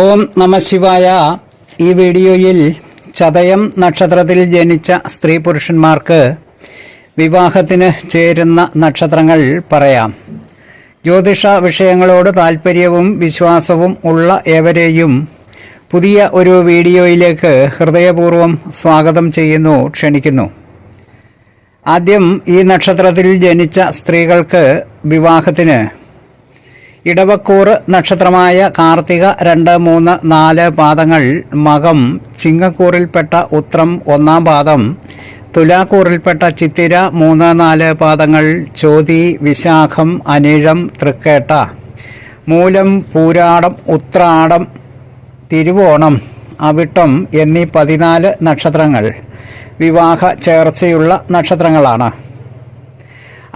ഓം നമ ശിവായ. ഈ വീഡിയോയിൽ ചതയം നക്ഷത്രത്തിൽ ജനിച്ച സ്ത്രീ പുരുഷന്മാർക്ക് വിവാഹത്തിന് ചേരുന്ന നക്ഷത്രങ്ങൾ പറയാം. ജ്യോതിഷ വിഷയങ്ങളോട് താൽപ്പര്യവും വിശ്വാസവും ഉള്ള ഏവരെയും പുതിയ ഒരു വീഡിയോയിലേക്ക് ഹൃദയപൂർവം സ്വാഗതം ചെയ്യുന്നു ക്ഷണിക്കുന്നു. ആദ്യം ഈ നക്ഷത്രത്തിൽ ജനിച്ച സ്ത്രീകൾക്ക് വിവാഹത്തിന് ഇടവക്കൂറ് നക്ഷത്രമായ കാർത്തിക രണ്ട് മൂന്ന് നാല് പാദങ്ങൾ മകം ചിങ്ങക്കൂറിൽപ്പെട്ട ഉത്രം ഒന്നാം പാദം തുലാക്കൂറിൽപ്പെട്ട ചിത്തിര മൂന്ന് നാല് പാദങ്ങൾ ചോതി വിശാഖം അനിഴം തൃക്കേട്ട. മൂലം പൂരാടം ഉത്രാടം തിരുവോണം അവിട്ടം എന്നീ പതിനാല് നക്ഷത്രങ്ങൾ വിവാഹ ചേർച്ചയുള്ള നക്ഷത്രങ്ങളാണ്.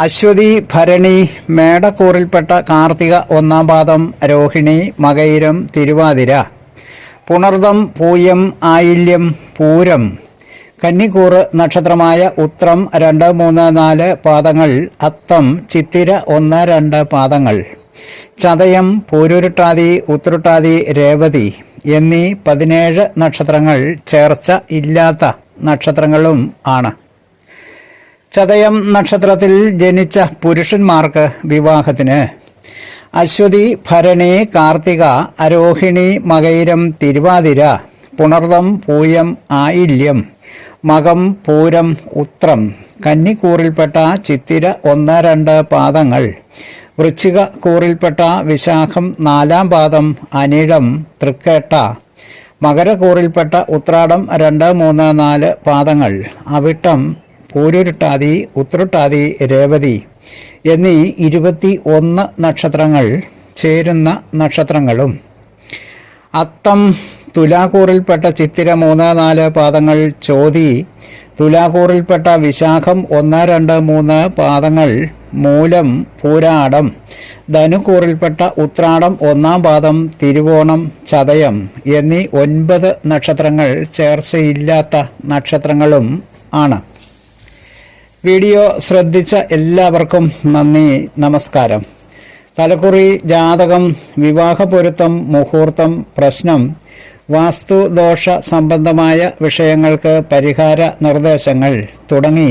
അശ്വതി ഭരണി മേടക്കൂറിൽപ്പെട്ട കാർത്തിക ഒന്നാം പാദം രോഹിണി മകയിരം തിരുവാതിര. പുണർദം പൂയം ആയില്യം പൂരം. കന്നിക്കൂറ് നക്ഷത്രമായ ഉത്രം രണ്ട് മൂന്ന് നാല് പാദങ്ങൾ. അത്തം ചിത്തിര ഒന്ന് രണ്ട് പാദങ്ങൾ. ചതയം പൂരുരുട്ടാതി ഉത്രുട്ടാതി രേവതി എന്നീ പതിനേഴ് നക്ഷത്രങ്ങൾ ചേർച്ച ഇല്ലാത്ത നക്ഷത്രങ്ങളും ആണ്. ചതയം നക്ഷത്രത്തിൽ ജനിച്ച പുരുഷന്മാർക്ക് വിവാഹത്തിന്. അശ്വതി ഭരണി കാർത്തിക അരോഹിണി മകൈരം തിരുവാതിര പുണർദം പൂയം ആയില്യം മകം പൂരം ഉത്രം കന്നിക്കൂറിൽപ്പെട്ട ചിത്തിര ഒന്ന് രണ്ട് പാദങ്ങൾ വൃശ്ചിക കൂറിൽപ്പെട്ട വിശാഖം നാലാം പാദം അനിഴം തൃക്കേട്ട മകരക്കൂറിൽപ്പെട്ട ഉത്രാടം രണ്ട് മൂന്ന് നാല് പാദങ്ങൾ അവിട്ടം പൂരുരുട്ടാതി ഉത്രട്ടാതി രേവതി എന്നീ ഇരുപത്തി ഒന്ന് നക്ഷത്രങ്ങൾ ചേരുന്ന നക്ഷത്രങ്ങളും. അത്തം തുലാക്കൂറിൽപ്പെട്ട ചിത്തിര മൂന്ന് നാല് പാദങ്ങൾ ചോതി തുലാക്കൂറിൽപ്പെട്ട വിശാഖം ഒന്ന് രണ്ട് മൂന്ന് പാദങ്ങൾ മൂലം പൂരാടം ധനുക്കൂറിൽപ്പെട്ട ഉത്രാടം ഒന്നാം പാദം തിരുവോണം ചതയം എന്നീ ഒൻപത് നക്ഷത്രങ്ങൾ ചേർച്ചയില്ലാത്ത നക്ഷത്രങ്ങളും ആണ്. വീഡിയോ ശ്രദ്ധിച്ച എല്ലാവർക്കും നന്ദി നമസ്കാരം. തലക്കുറി ജാതകം വിവാഹപൊരുത്തം മുഹൂർത്തം പ്രശ്നം വാസ്തുദോഷ സംബന്ധമായ വിഷയങ്ങൾക്ക് പരിഹാര നിർദ്ദേശങ്ങൾ തുടങ്ങി